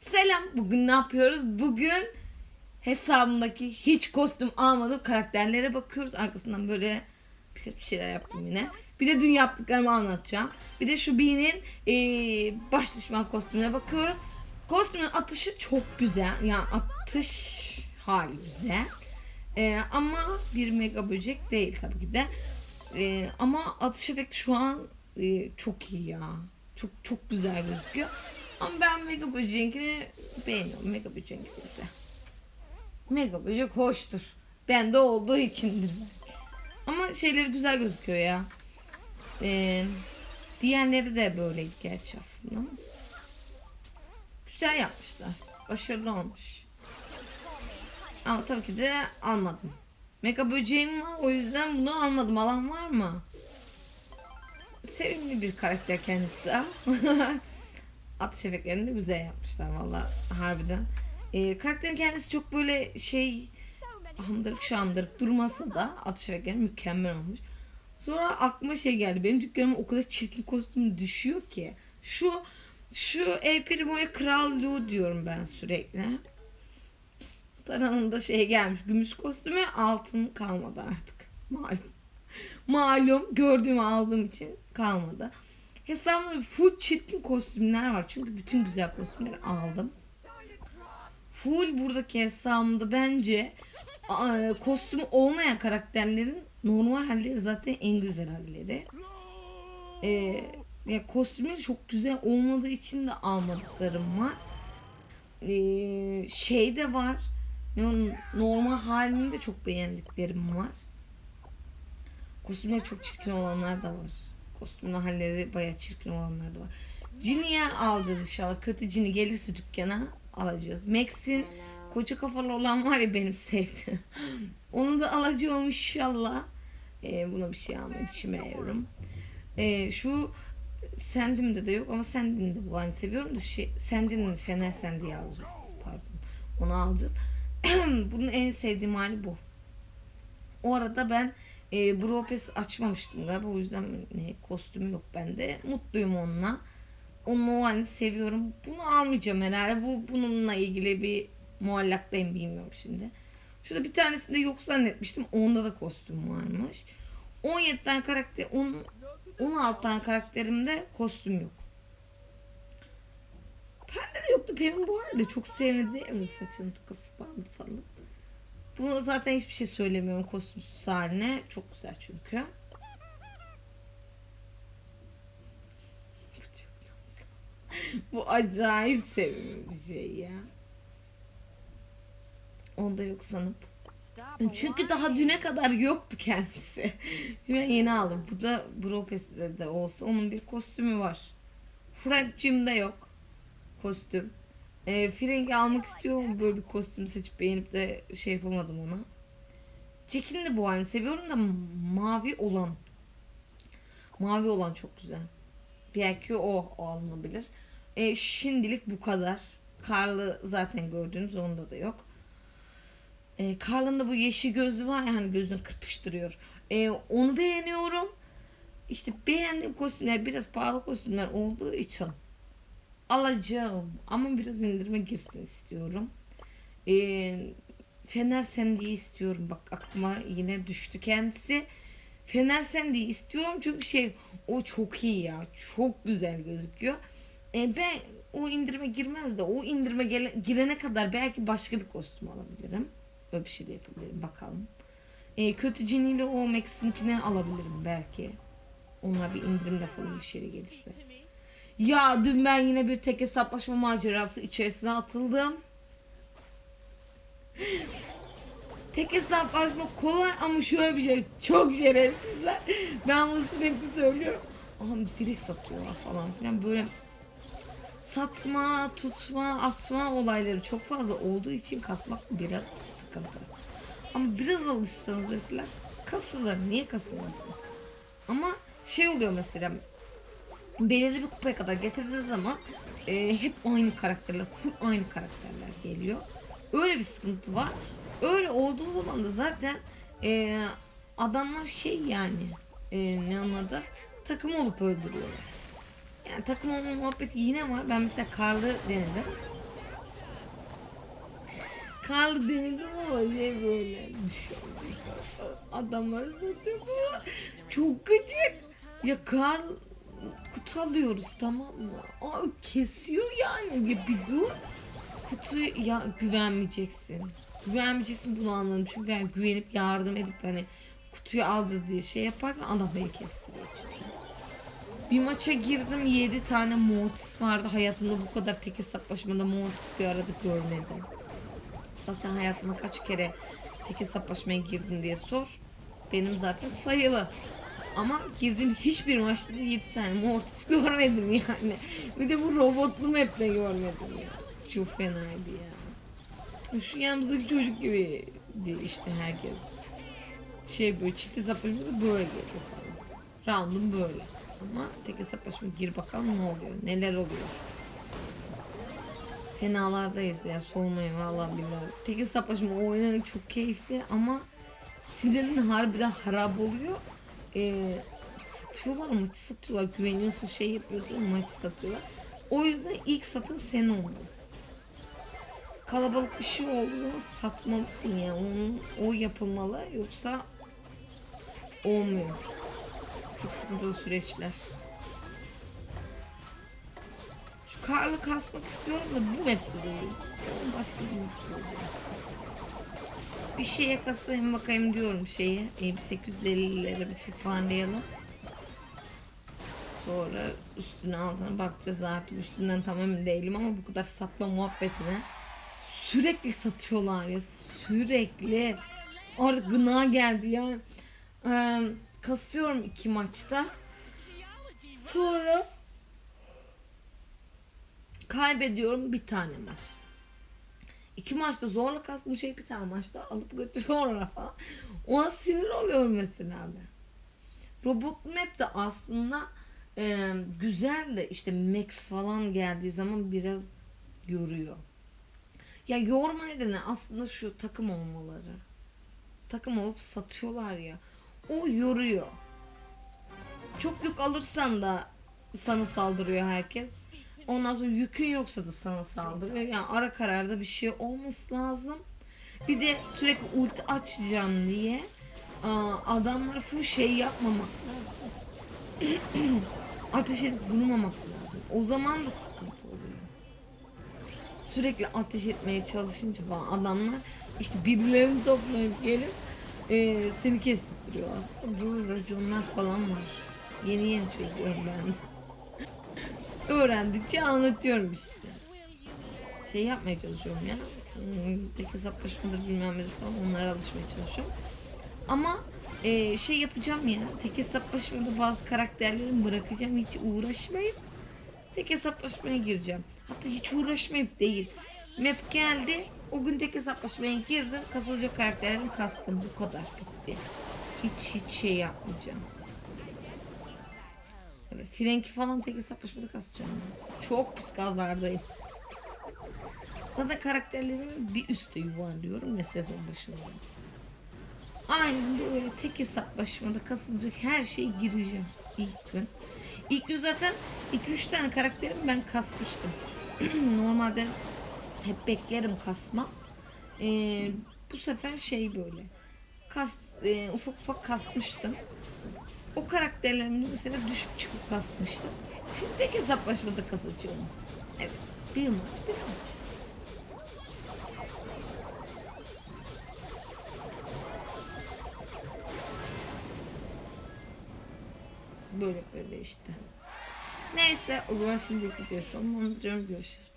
Selam. Bugün ne yapıyoruz? Bugün hesabımdaki hiç kostüm almadığım karakterlere bakıyoruz. Arkasından böyle birkaç bir şeyler yaptım yine. Bir de dün yaptıklarımı anlatacağım. Bir de şu Bee'nin eee, baş düşman kostümüne bakıyoruz. Kostümün atışı çok güzel. Yani atış hali güzel. Eee, ama bir mega böcek değil tabii ki de. Eee, ama atış efekti şu an eee, çok iyi ya. Çok çok güzel gözüküyor. Ama ben Mega Böcek'inkini beğeniyorum. Mega Böcek'inki güzel. Mega Böcek hoştur. Bende olduğu içindir. Ama şeyleri güzel gözüküyor ya. Ee, diğerleri de böyle gerçi aslında. Güzel yapmışlar. Başarılı olmuş. Ama tabii ki de almadım. Mega böceğim var o yüzden bunu almadım. Alan var mı? Sevimli bir karakter kendisi. Atış efektlerini de güzel yapmışlar valla harbiden. Ee, karakterin kendisi çok böyle şey hamdırık şamdırık durmasa da atış efektleri mükemmel olmuş. Sonra aklıma şey geldi. Benim dükkanıma o kadar çirkin kostüm düşüyor ki. Şu şu El Kral Lu diyorum ben sürekli. Taran'ın da şey gelmiş. Gümüş kostümü altın kalmadı artık. Malum. Malum gördüğümü aldığım için kalmadı. Hesabımda full çirkin kostümler var. Çünkü bütün güzel kostümleri aldım. Full buradaki hesabımda bence a- kostümü olmayan karakterlerin normal halleri zaten en güzel halleri. Ee, ya kostümleri çok güzel olmadığı için de almadıklarım var. Ee, şey de var. Normal halini de çok beğendiklerim var. Kostümleri çok çirkin olanlar da var. Kostüm halleri bayağı çirkin olanlar da var. Cini'ye alacağız inşallah. Kötü Cini gelirse dükkana alacağız. Max'in koca kafalı olan var ya benim sevdiğim. Onu da alacağım inşallah. Ee, buna bir şey almayı düşünmüyorum. Ee, şu Sendim'de de yok ama Sendim'de bu hani seviyorum da şey, Sendim'in Fener Sendi'yi alacağız. Pardon. Onu alacağız. Bunun en sevdiğim hali bu. O arada ben e, Bropes açmamıştım galiba o yüzden ne, kostümü yok bende. Mutluyum onunla. Onun o halini seviyorum. Bunu almayacağım herhalde. Bu bununla ilgili bir muallaktayım bilmiyorum şimdi. Şurada bir tanesinde yok zannetmiştim. Onda da kostüm varmış. 17 tane karakter, 10, 16 tane karakterimde kostüm yok. Pembe de yoktu. Pembe bu arada çok sevmedi değil mi? Saçın tıkası bandı falan. Bu zaten hiçbir şey söylemiyorum kostümsüz haline. Çok güzel çünkü. Bu acayip sevimli bir şey ya. Onda yok sanıp. Çünkü daha düne kadar yoktu kendisi. Ben yeni aldım. Bu da Bropes'te de olsa onun bir kostümü var. Frank Jim'de yok kostüm. E, Frank'i almak istiyorum böyle bir kostüm seçip beğenip de şey yapamadım ona. De bu halini seviyorum da mavi olan. Mavi olan çok güzel. Belki o, o alınabilir. E, şimdilik bu kadar. Karlı zaten gördüğünüz onda da yok. E, Karl'ın da bu yeşil gözlü var ya hani gözünü kırpıştırıyor. E, onu beğeniyorum. İşte beğendiğim kostümler biraz pahalı kostümler olduğu için alacağım. Ama biraz indirime girsin istiyorum. Ee, Fener Sendi'yi istiyorum. Bak aklıma yine düştü kendisi. Fener Sendi'yi istiyorum çünkü şey o çok iyi ya. Çok güzel gözüküyor. Ee, ben o indirime girmez de o indirime gele- girene kadar belki başka bir kostüm alabilirim. Öyle bir şey de yapabilirim bakalım. Ee, kötü Cini ile o Max'inkini alabilirim belki. Onlar bir indirimle falan bir şey gelirse. Ya dün ben yine bir tek hesaplaşma macerası içerisine atıldım. tek hesaplaşma kolay ama şöyle bir şey çok şerefsizler. Ben bunu sürekli söylüyorum. Aha direkt satıyorlar falan filan böyle satma, tutma, asma olayları çok fazla olduğu için kasmak biraz sıkıntı. Ama biraz alışsanız mesela kasılır. Niye kasılmasın? Ama şey oluyor mesela belirli bir kupaya kadar getirdiğiniz zaman e, hep aynı karakterler, full aynı karakterler geliyor. Öyle bir sıkıntı var. Öyle olduğu zaman da zaten e, adamlar şey yani e, ne onun adı takım olup öldürüyorlar. Yani takım olma muhabbeti yine var. Ben mesela Karlı denedim. Karlı denizim ama şey böyle. Adamları satıyor. Çok gıcık. Ya kar kutu alıyoruz tamam mı? Aa, kesiyor yani. Ya bir dur. Kutuyu ya güvenmeyeceksin. Güvenmeyeceksin bunu anladım. Çünkü ben güvenip yardım edip hani kutuyu alacağız diye şey yaparken adam beni işte. Bir maça girdim 7 tane Mortis vardı. Hayatımda bu kadar tek hesaplaşmada Mortis bir arada görmedim. Zaten hayatımda kaç kere tek hesaplaşmaya girdin diye sor. Benim zaten sayılı. Ama girdiğim hiçbir maçta da 7 tane Mortis görmedim yani. Bir de bu robotlu map'te görmedim ya. Çok fenaydı ya. Şu yanımızdaki çocuk gibi işte herkes. Şey böyle çift hesaplaşmada böyle geliyor falan. Round'um böyle. Ama tek hesaplaşma gir bakalım ne oluyor. Neler oluyor. Fenalardayız ya sormayın vallahi billahi. Tek hesaplaşma oynamak çok keyifli ama sinirin harbiden harap oluyor. Ee, satıyorlar maçı satıyorlar. Güveniyorsun şey yapıyorsun maçı satıyorlar. O yüzden ilk satın sen olmalısın. Kalabalık bir şey olduğu zaman satmalısın ya. Onun, o yapılmalı yoksa olmuyor. Çok sıkıntılı süreçler. Şu karlı kasmak istiyorum da bu map'te değil. Yani Başka bir map'te olacak. Bir şeye kasayım bakayım diyorum şeyi. E, bir 850'lere bir toparlayalım. Sonra üstüne altına bakacağız artık. Üstünden tam emin değilim ama bu kadar satma muhabbetine. Sürekli satıyorlar ya. Sürekli. Orada gına geldi ya. Ee, kasıyorum iki maçta. Sonra kaybediyorum bir tane maç. İki maçta zorla kastım şey bir tane maçta alıp götürüyorlar falan. Ona sinir oluyorum mesela ben. Robot Map de aslında e, güzel de işte Max falan geldiği zaman biraz yoruyor. Ya yorma nedeni aslında şu takım olmaları. Takım olup satıyorlar ya. O yoruyor. Çok yük alırsan da sana saldırıyor herkes. Ondan sonra yükün yoksa da sana saldırıyor. Yani ara kararda bir şey olması lazım. Bir de sürekli ulti açacağım diye aa, adamlara full şey yapmamak lazım. Ateş edip vurmamak lazım. O zaman da sıkıntı oluyor. Sürekli ateş etmeye çalışınca falan adamlar işte birilerini toplayıp gelip e, seni kestirtiyorlar. Bu raconlar falan var. Yeni yeni çözüyorum ben. Öğrendikçe anlatıyorum işte. Şey yapmaya çalışıyorum ya. Hmm, Tek hesaplaşmadır bilmem ne falan onlara alışmaya çalışıyorum. Ama e, şey yapacağım ya. Tek hesaplaşmada bazı karakterlerimi bırakacağım. Hiç uğraşmayıp tek hesaplaşmaya gireceğim. Hatta hiç uğraşmayıp değil. Map geldi. O gün tek hesaplaşmaya girdim. Kasılacak karakterlerimi kastım. Bu kadar bitti. Hiç hiç şey yapmayacağım. Frenki falan tek hesaplaşmada kasacağım. Çok pis gazlardayım. Zaten karakterlerimi bir üste yuvarlıyorum ya sezon başında. Aynen de öyle tek hesaplaşmada kasılacak her şeye gireceğim ilk gün. İlk gün zaten 2-3 tane karakterimi ben kasmıştım. Normalde hep beklerim kasma. Ee, bu sefer şey böyle. Kas, e, ufak ufak kasmıştım. O karakterlerimi mesela düşüp çıkıp kasmıştım. Şimdi tek hesaplaşmada kasacağım. Evet. Bir maç, bir maç. Böyle böyle işte. Neyse o zaman şimdilik videoyu sonlandırıyorum. Görüşürüz.